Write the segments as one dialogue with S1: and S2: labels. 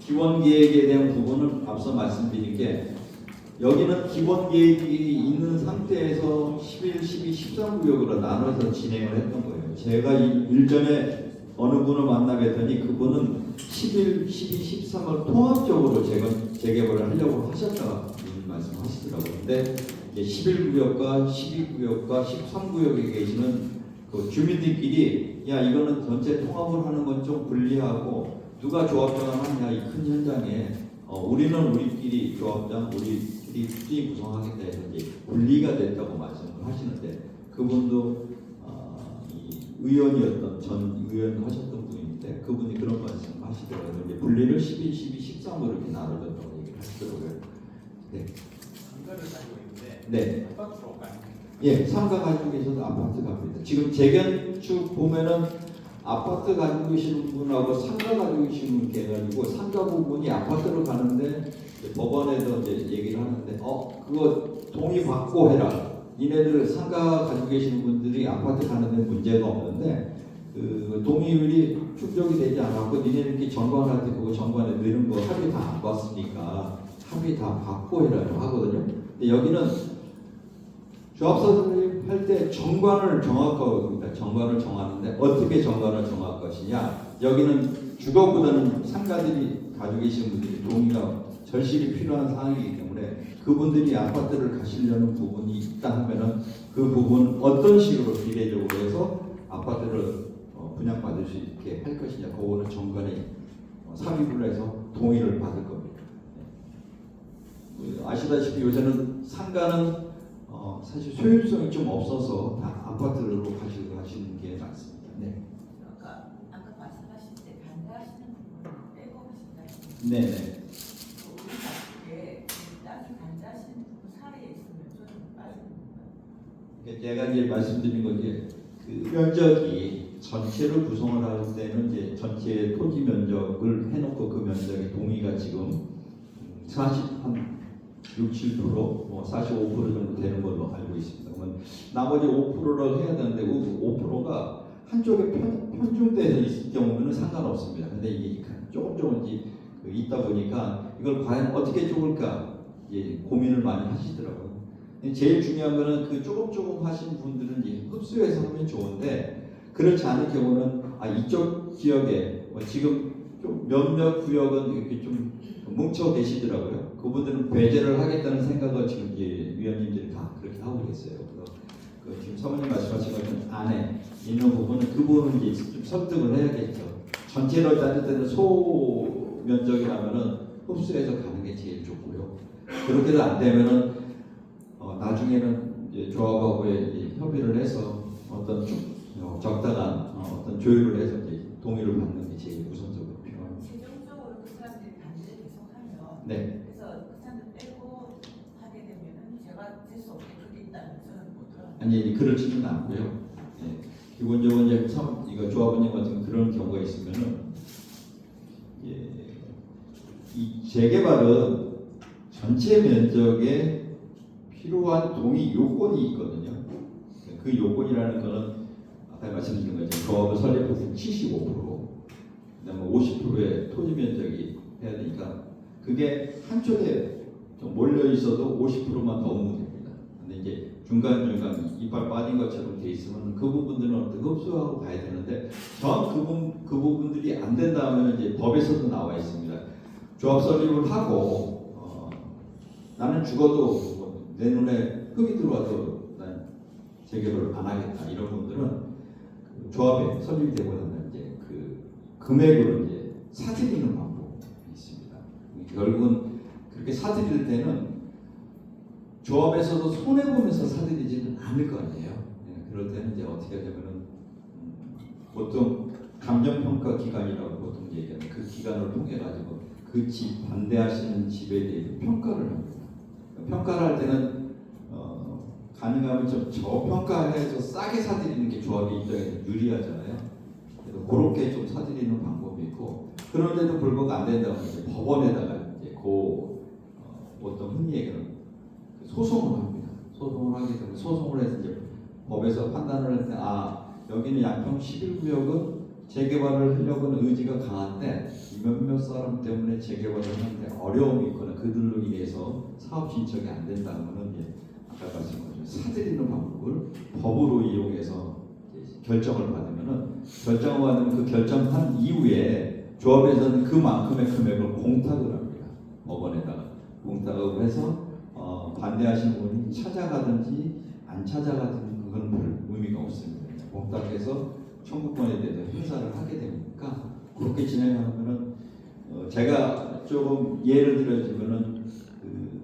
S1: 기본 계획에 대한 부분은 앞서 말씀드린 게 여기는 기본 계획이 있는 상태에서 11, 12, 13구역으로 나눠서 진행을 했던 거예요. 제가 이 일전에 어느 분을 만나 뵀더니 그분은 11, 12, 13을 통합적으로 재건, 재개발을 하려고 하셨다고 말씀하시더라고요. 근데 11구역과 12구역과 13구역에 계시는 그 주민들끼리 야 이거는 전체 통합을 하는 건 좀 불리하고 누가 조합장을 하냐 이 큰 현장에 어, 우리는 우리끼리 조합장 우리끼리 투지 구성하겠다 해서 이제 분리가 됐다고 말씀을 하시는데 그분도 어, 이 의원이었던 전 의원 하셨던 분인데 그분이 그런 말씀 하시더라고요. 이제 분리를 12, 12, 13으로 이렇게 나눠졌다고 얘기를 하시더라고요. 네.
S2: 상가를 가지고 있는데
S1: 네.
S2: 아파트로 가는
S1: 예, 상가 가지고 계셔도 아파트 갑니다. 지금 재건축 보면은 아파트 가지고 계시는 분하고 상가 가지고 계시는 분 해가지고 상가 부분이 아파트로 가는데 이제 법원에서 이제 얘기를 하는데 어 그거 동의 받고 해라. 니네들 상가 가지고 계시는 분들이 아파트 가는데 문제가 없는데 그 동의율이 충족이 되지 않았고 니네들끼리 정관할 때 그거 정관에 넣는 거 합의 다 안 봤으니까 합의 다 받고 해라고 하거든요. 근데 여기는 조합사들이 할 때 정관을 정확하고 합니다. 정관을 정하는데 어떻게 정관을 정할 것이냐? 여기는 주거보다는 상가들이 가지고 계신 분들이 동의가 절실히 필요한 상황이기 때문에 그분들이 아파트를 가시려는 부분이 있다 하면은 그 부분 어떤 식으로 비례적으로 해서 아파트를 어, 분양받을 수 있게 할 것이냐? 그거는 정관에 어, 삽입을 해서 동의를 받을 겁니다. 네. 아시다시피 요새는 상가는 어, 사실 소유성이 좀 없어서 다 아파트로 가시고 가시는 게 많습니다. 네.
S3: 아까 아까 말씀하실 때 반대하시는 부분을 빼고 하신다
S1: 네, 네.
S3: 우리 가족에 반대하시는 있으면 좀.
S1: 그러니까 제가 이제 말씀드린 건 이제 그 면적이 전체를 구성을 할 때는 이제 전체 토지 면적을 해놓고 그 면적의 동의가 지금 40한 6, 7%, 뭐 45% 정도 되는 걸로 알고 있습니다. 그러면 나머지 5%를 해야 되는데 그 5%가 한쪽에 편, 편중돼서 있을 경우는 상관없습니다. 근데 이게 조금 조금씩 그 있다 보니까 이걸 과연 어떻게 쪼을까 고민을 많이 하시더라고요. 제일 중요한 거는 그 조금 조금 하신 분들은 흡수해서 하면 좋은데 그렇지 않은 경우는 아 이쪽 지역에 뭐 지금 좀 몇몇 구역은 이렇게 좀 뭉쳐 계시더라고요. 그분들은 배제를 하겠다는 생각을 지금 이제 위원님들이 다 그렇게 하고 계세요. 그 지금 사모님 말씀하신 것처럼 안에 있는 부분은 그 부분은 이제 좀 설득을 해야겠죠. 전체로 따질 때는 소 면적이라면은 흡수해서 가는 게 제일 좋고요. 그렇게도 안 되면은 어, 나중에는 이제 조합하고 이제 협의를 해서 어떤 좀 어, 적당한 어, 어떤 조율을 해서 이제 동의를 받는 게 제일 우선적으로 필요합니다.
S3: 최종적으로 그 사람들이 반대를 계속하면
S1: 네.
S3: 그래서 그 사람들 빼고 하게 되면은 제가 될수 없게 그게 있다는 저는 못 들어요.
S1: 아니 아니 그렇지는 않고요. 예, 기본적으로 이제 참 이거 조합원님 같은 그런 경우가 있으면은 예, 이 재개발은 전체 면적에 필요한 동의 요건이 있거든요. 그 요건이라는 거는 아까 말씀드린 것처럼 조합을 때 75%, 그다음에 50%의 토지 면적이 해야 되니까 그게 한쪽에 좀 몰려 있어도 50%만 넘으면 됩니다. 근데 이제 중간중간 이빨 빠진 것처럼 돼 있으면 그 부분들은 어떻게 흡수하고 가야 되는데 전 그, 부분, 그 부분들이 안 된다 하면 이제 법에서도 나와 있습니다. 조합 설립을 하고 어, 나는 죽어도 뭐내 눈에 흙이 들어와도 난 재개발을 안 하겠다 이런 분들은 그 조합에 설립이 되고 나면 이제 그 금액으로 이제 사들이는 있습니다. 결국은 그렇게 사들일 때는 조합에서도 손해 보면서 사들이지는 않을 거 아니에요. 예, 그럴 때는 이제 어떻게 되면은 음, 보통 감정 평가 기간이라고 보통 얘기하는 그 기간을 통해 가지고 그 집 반대하시는 집에 대해서 평가를 합니다. 평가를 할 때는 어, 가능하면 좀 저평가해서 싸게 사들이는 게 조합의 입장에서 유리하잖아요. 그래서 그렇게 좀 사들이는 방법이 있고 그런데도 불구하고 안 된다면 이제 그 어, 어떤 흔히 얘기하는 그 소송을 합니다. 소송을 하게 되면 소송을 해서 이제 법에서 판단을 할때아 여기는 양평 11구역은 재개발을 하려고는 의지가 강한데 몇몇 사람 때문에 재개발을 하는데 어려움이 있거나 그들로 인해서 사업 신청이 안 된다면은 이제 아까 말씀하신 사들이는 방법을 법으로 이용해서 결정을 받으면은 결정을 받으면 그 결정한 이후에 조합에서는 그만큼의 금액을 공탁을 합니다. 법원에다가 공탁을 해서 어, 반대하시는 분이 찾아가든지 안 찾아가든지 그건 별 의미가 없습니다. 공탁해서 청구권에 대해서 행사를 하게 되니까 그렇게 진행하면은 어, 제가 조금 예를 들어주면은 그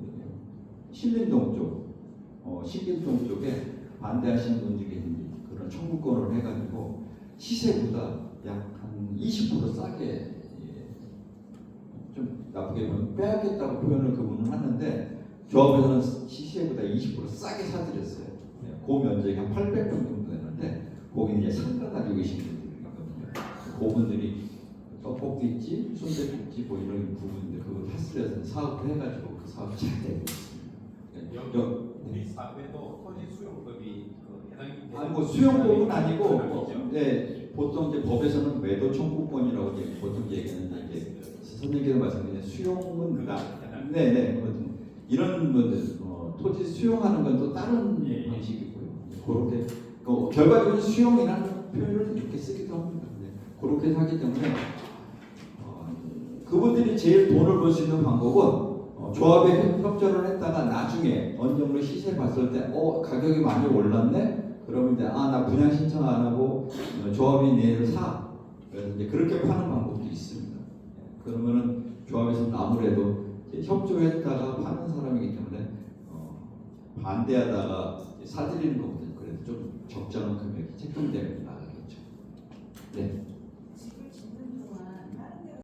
S1: 신림동 쪽, 어, 신림동 쪽에 반대하시는 분들이 있는데 그런 청구권을 해가지고 시세보다 약 한 20% 싸게 예, 좀 나쁘게 보면 빼앗겠다고 표현을 그분은 하는데 조합에서는 시세보다 20% 싸게 사드렸어요. 네, 그 면적이 한 800평 정도 되는데 거기 이제 상가 가지고 계신 분들이거든요. 그분들이 떡볶이집, 순대국집 뭐 이런 부분인데 그거 타스에서 사업을 해가지고 그 사업이 잘 되고 있습니다.
S2: 우리 사회도 토지 수용법이 그 해당이
S1: 아니 뭐 수용법은 아니고 뭐. 네, 보통 이제 법에서는 매도 청구권이라고 이제 보통 얘기하는데 이제 선생님께서 말씀하신 수용은 나, 네네 그거든. 이런 것들 어, 토지 수용하는 건 또 다른
S2: 예, 예.
S1: 방식이고요. 그렇게 그 결과적으로 수용이라는 표현을 이렇게 쓰기도 합니다. 네, 그렇게 하기 때문에 어, 그분들이 제일 돈을 벌 수 있는 방법은 어, 조합에 협조를 했다가 나중에 어느 정도 시세 봤을 때 어 가격이 많이 올랐네 그러면 이제 아 나 분양 신청 안 하고 어, 조합이 내를 사 그래서 이제 그렇게 파는 예, 그러면은 조합에서는 아무래도 협조했다가 파는 사람이기 때문에 어, 반대하다가 사들이는 것보다 그래도 좀 적정한 금액이 책정되면 나가겠죠. 네